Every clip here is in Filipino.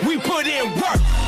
We put in work.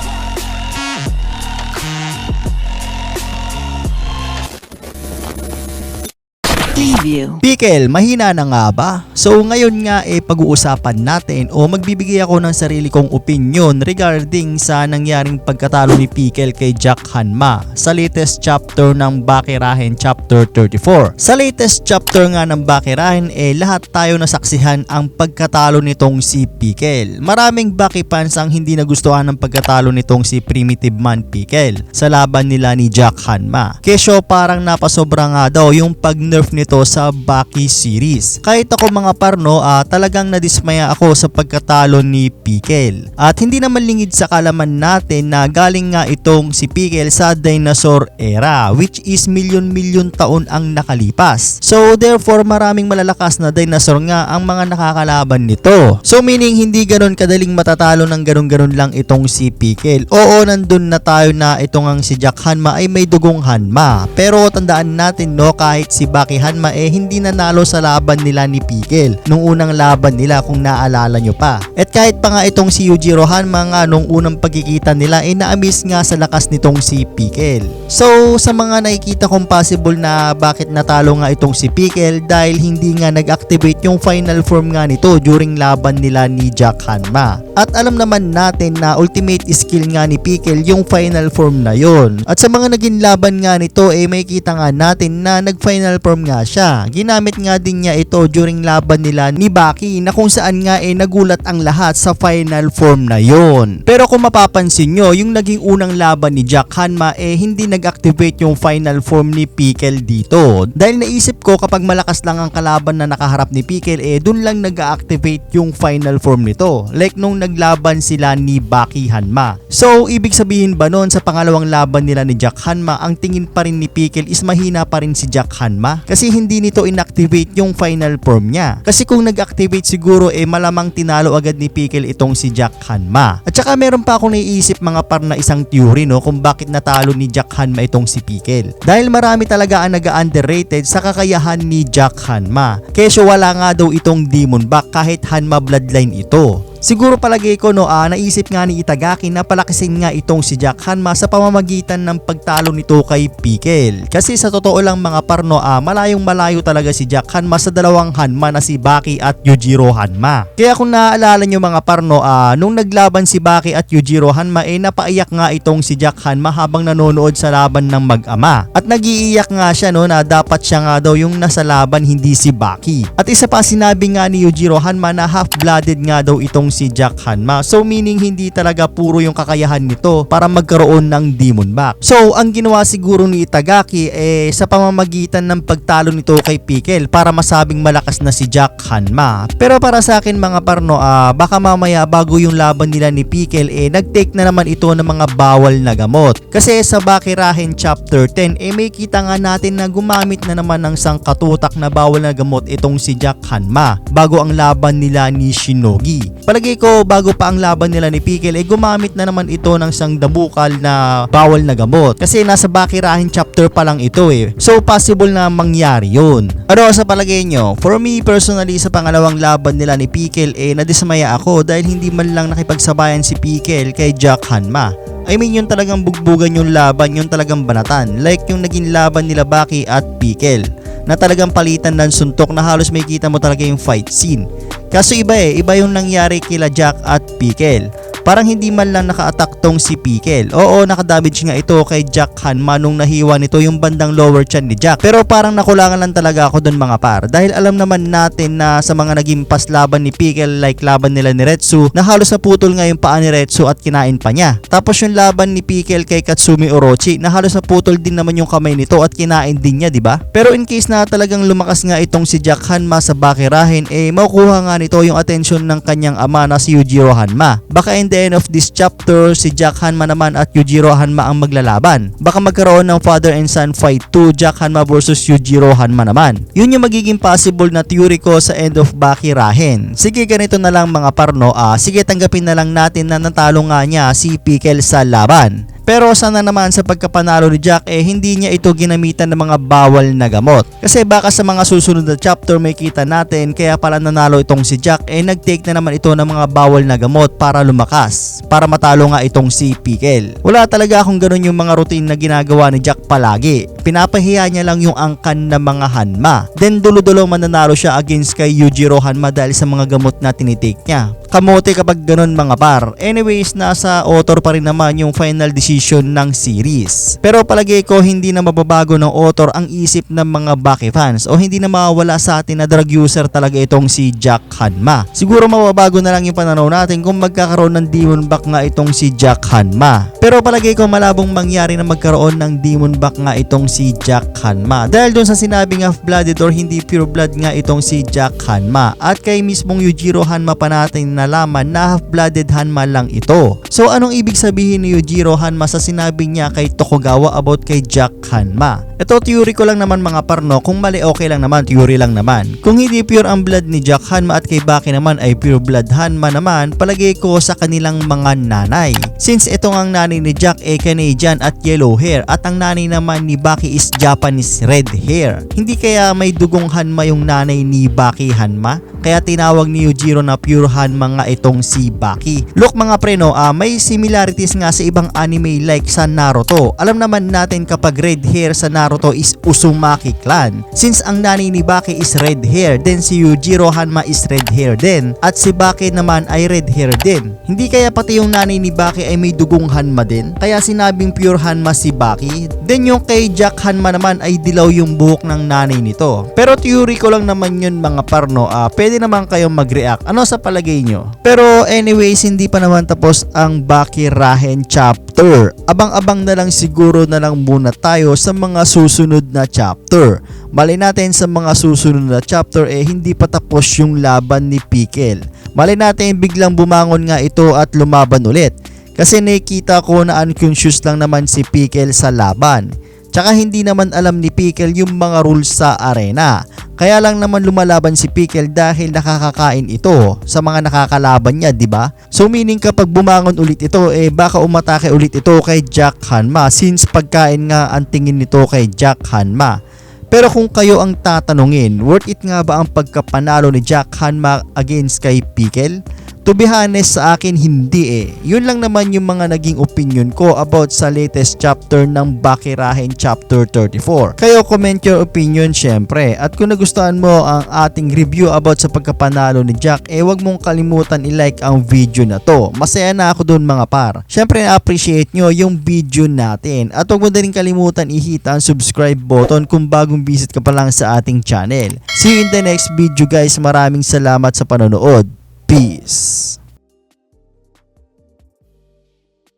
Preview. Pikel, mahina na nga ba? So ngayon nga eh pag-uusapan natin o magbibigay ako ng sarili kong opinion regarding sa nangyaring pagkatalo ni Pikel kay Jack Hanma sa latest chapter ng Bakirahen chapter 34. Sa latest chapter nga ng Bakirahen eh lahat tayo nasaksihan ang pagkatalo nitong si Pikel. Maraming Baki fans ang hindi nagustuhan ng pagkatalo nitong si Primitive Man Pikel sa laban nila ni Jack Hanma. Kesyo parang napasobra nga daw yung pag-nerf nito sa Baki series. Kahit ako mga parno, ah, talagang nadismaya ako sa pagkatalo ni Pikel. At hindi naman lingid sa kalaman natin na galing nga itong si Pikel sa dinosaur era which is milyon-milyon taon ang nakalipas. So therefore maraming malalakas na dinosaur nga ang mga nakakalaban nito. So meaning hindi ganon kadaling matatalo ng ganon-ganon lang itong si Pikel. Oo, nandun na tayo na itong ang si Jack Hanma ay may dugong Hanma. Pero tandaan natin no kahit si Baki Hanma eh hindi nanalo sa laban nila ni Pikel nung unang laban nila kung naalala nyo pa. At kahit pa nga itong si Yujiro Hanma nga nung unang pagkikita nila eh na-amaze nga sa lakas nitong si Pikel. So sa mga nakikita kong possible na bakit natalo nga itong si Pikel dahil hindi nga nag-activate yung final form nga nito during laban nila ni Jack Hanma. At alam naman natin na ultimate skill nga ni Pikel yung final form na yon. At sa mga naging laban nga nito eh may kita nga natin na nag-final form nga siya. Ginamit nga din niya ito during laban nila ni Baki na kung saan nga eh nagulat ang lahat sa final form na yon. Pero kung mapapansin nyo, yung naging unang laban ni Jack Hanma eh hindi nag-activate yung final form ni Pikel dito. Dahil naisip ko kapag malakas lang ang kalaban na nakaharap ni Pikel eh dun lang nag-activate yung final form nito. Like nung naglaban sila ni Baki Hanma. So ibig sabihin ba nun sa pangalawang laban nila ni Jack Hanma ang tingin pa rin ni Pikel is mahina pa rin si Jack Hanma kasi hindi nito inactivate yung final form niya. Kasi kung nag-activate siguro eh malamang tinalo agad ni Pikel itong si Jack Hanma. At saka meron pa akong naiisip mga par na isang theory no kung bakit natalo ni Jack Hanma itong si Pikel. Dahil marami talaga ang naga-underrated sa kakayahan ni Jack Hanma. Kesyo wala nga daw itong demon back kahit Hanma bloodline ito. Siguro palagay ko no, ah, naisip nga ni Itagaki na palakisin nga itong si Jack Hanma sa pamamagitan ng pagtalo nito kay Pikel. Kasi sa totoo lang mga parno, ah, malayong malayo talaga si Jack Hanma sa dalawang Hanma na si Baki at Yujiro Hanma. Kaya kung naaalala nyo mga parno, ah, nung naglaban si Baki at Yujiro Hanma, eh napaiyak nga itong si Jack Hanma habang nanonood sa laban ng mag-ama. At nagiiyak nga siya no na dapat siya nga daw yung nasa laban hindi si Baki. At isa pa sinabi nga ni Yujiro Hanma na half-blooded nga daw itong si Jack Hanma. So meaning hindi talaga puro yung kakayahan nito para magkaroon ng demon back. So ang ginawa siguro ni Itagaki eh sa pamamagitan ng pagtalo nito kay Pikel para masabing malakas na si Jack Hanma. Pero para sa akin mga parno, ah, baka mamaya bago yung laban nila ni Pikel eh nag-take na naman ito ng mga bawal na gamot. Kasi sa Bakirahen chapter 10 eh may kita nga natin na gumamit na naman ng sangkatutak na bawal na gamot itong si Jack Hanma bago ang laban nila ni Shinogi. Palagay ko bago pa ang laban nila ni Pikel eh gumamit na naman ito ng sang dabukal na bawal na gamot. Kasi nasa Bakirahen chapter pa lang ito eh. So possible na mangyari yun. Ano sa palagay nyo? For me personally sa pangalawang laban nila ni Pikel eh nadismaya ako dahil hindi man lang nakipagsabayan si Pikel kay Jack Hanma. I mean yung talagang bugbugan yung laban, yung talagang banatan. Like yung naging laban nila Baki at Pikel na talagang palitan ng suntok na halos may kita mo talaga yung fight scene. Kaso iba eh, iba yung nangyari kila Jack at Pikel. Parang hindi man lang naka-attack tong si Pikel. Oo, nakadamage nga ito kay Jack Hanma nung nahiwa nito yung bandang lower chan ni Jack. Pero parang nakulangan lang talaga ako dun mga par. Dahil alam naman natin na sa mga naging pas laban ni Pikel like laban nila ni Retsu na halos naputol nga yung paa ni Retsu at kinain pa niya. Tapos yung laban ni Pikel kay Katsumi Orochi na halos naputol din naman yung kamay nito at kinain din niya, di ba? Pero in case na talagang lumakas nga itong si Jack Hanma sa Bakirahin, eh makukuha nga nito yung atensyon ng kanyang ama na si Yujiro Hanma. Baka in the end of this chapter, si Jack Hanma naman at Yujiro Hanma ang maglalaban. Baka magkaroon ng father and son fight 2, Jack Hanma versus Yujiro Hanma naman. Yun yung magiging possible na theory ko sa end of Bakirahin. Sige, ganito na lang mga parno. Ah, sige, tanggapin na lang natin na natalo nga niya si Pikel sa laban. Pero sana naman sa pagkapanalo ni Jack eh hindi niya ito ginamitan ng mga bawal na gamot. Kasi baka sa mga susunod na chapter may kita natin kaya pala nanalo itong si Jack eh nagtake na naman ito ng mga bawal na gamot para lumakas. Para matalo nga itong si Pickle. Wala talaga akong ganun yung mga routine na ginagawa ni Jack palagi. Pinapahiya niya lang yung angkan ng mga Hanma. Then dulo-dulo mananalo siya against kay Yujiro Hanma dahil sa mga gamot na tinitake niya. Kamote kapag ganun mga par. Anyways, nasa author pa rin naman yung final decision ng series. Pero palagay ko hindi na mababago ng author ang isip ng mga Baki fans o hindi na mawawala sa atin na drug user talaga itong si Jack Hanma. Siguro mababago na lang yung pananaw natin kung magkakaroon ng demon back nga itong si Jack Hanma. Pero palagay ko malabong mangyari na magkaroon ng demon back nga itong si Jack Hanma. Dahil dun sa sinabing half-blooded or hindi pure blood nga itong si Jack Hanma. At kay mismong Yujiro Hanma pa natin nalaman na half-blooded Hanma lang ito. So anong ibig sabihin ni Yujiro Hanma sa sinabi niya kay Tokugawa about kay Jack Hanma? Ito theory ko lang naman mga parno, kung mali okay lang naman, theory lang naman. Kung hindi pure ang blood ni Jack Hanma at kay Baki naman ay pure blood Hanma naman, palagay ko sa kanilang mga nanay. Since ito ang nanay ni Jack ay Canadian at yellow hair at ang nanay naman ni Baki is Japanese red hair. Hindi kaya may dugong Hanma yung nanay ni Baki Hanma? Kaya tinawag ni Yujiro na pure Hanma nga itong si Baki. Look mga preno, ah, may similarities nga sa ibang anime like sa Naruto. Alam naman natin kapag red hair sa Naruto is Uzumaki clan. Since ang nanay ni Baki is red hair, then si Yujiro Hanma is red hair din. At si Baki naman ay red hair din. Hindi kaya pati yung nanay ni Baki ay may dugong Hanma din? Kaya sinabing pure Hanma si Baki? Then yung kay Jack Hanma naman ay dilaw yung buhok ng nanay nito. Pero theory ko lang naman yun mga parno, ah, pwede naman kayong mag-react. Ano sa palagay nyo? Pero anyways, hindi pa naman tapos ang Baki Rahen chapter. Abang-abang na lang siguro na lang muna tayo sa mga susunod na chapter. Mali natin sa mga susunod na chapter eh hindi pa tapos yung laban ni Pickle. Mali natin biglang bumangon nga ito at lumaban ulit. Kasi nakita ko na unconscious lang naman si Pickle sa laban. Tsaka hindi naman alam ni Pickle yung mga rules sa arena. Kaya lang naman lumalaban si Pickle dahil nakakakain ito sa mga nakakalaban niya, 'di ba? So meaning kapag bumangon ulit ito eh baka umatake ulit ito kay Jack Hanma since pagkain nga ang tingin nito kay Jack Hanma. Pero kung kayo ang tatanungin, worth it nga ba ang pagkapanalo ni Jack Hanma against kay Pickle? To be honest sa akin hindi eh. Yun lang naman yung mga naging opinion ko about sa latest chapter ng Bakirahen chapter 34. Kayo comment your opinion syempre. At kung nagustuhan mo ang ating review about sa pagkapanalo ni Jack, eh wag mong kalimutan i-like ang video na to. Masaya na ako dun mga par. Syempre na-appreciate nyo yung video natin. At wag mo na rin kalimutan i-hit ang subscribe button kung bagong visit ka pa lang sa ating channel. See you in the next video guys. Maraming salamat sa panonood. Peace.